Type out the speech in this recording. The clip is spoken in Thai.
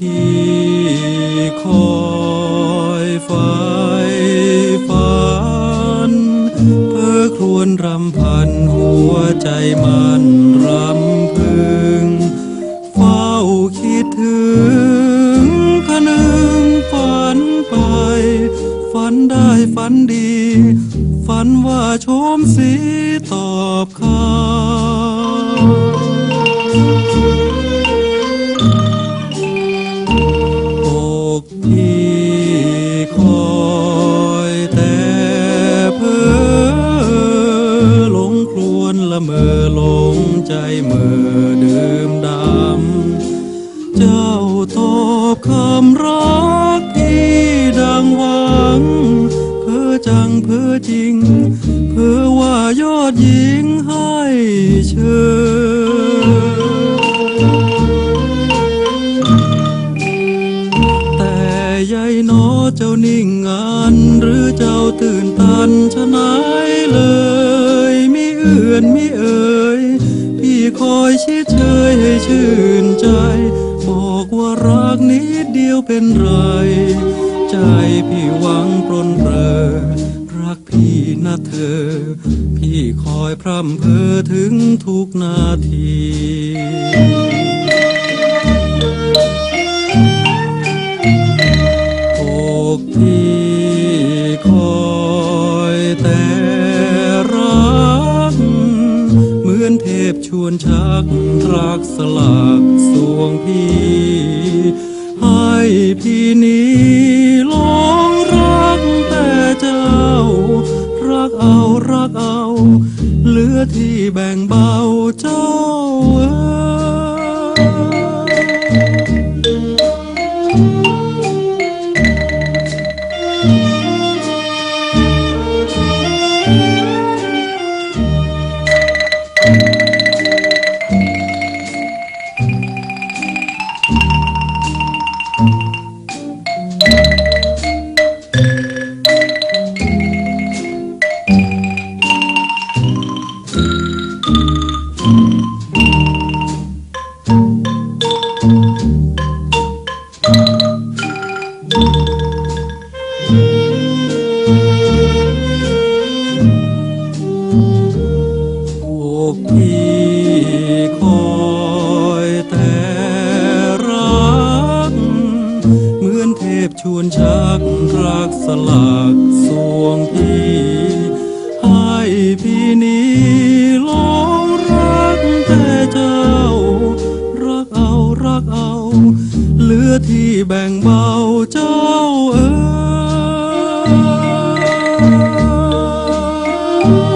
พี่คอยไฟฝัน เพื่อครวนรำพันหัวใจมันรำพึง เฝ้าคิดถึงคนึงฝันไป ฝันได้ฝันดี ฝันว่าชมสีตอบคำ ละเมอหลงใจเมื่อดื่มดำ เจ้าตอบคำรักที่ดังหวัง เพ้อจังเพ้อจริง เพ้อว่ายอดหญิงให้เชิญแต่ยายหนอเจ้านิ่งงานหรือเจ้าตื่นตันชะไหนายเลย เพื่อนมีเอ่ยพี่คอยชี้เชยให้ชื่นใจ บอกว่ารักนิดเดียวเป็นไร ใจพี่หวังปรนเรอ รักพี่นะเธอ พี่คอยพร่ำเพ้อถึงทุกนาที ชวนชักรักสลักสวงพี่ ให้พี่นี้หลงรักแต่เจ้า รักเอารักเอา เหลือที่แบ่งเบาเจ้า ชวนชักรักสลักสวงพี่ ให้พี่นี้หลงรักแต่เจ้า รักเอารักเอา เหลือที่แบ่งเบาเจ้าเออ Senhor.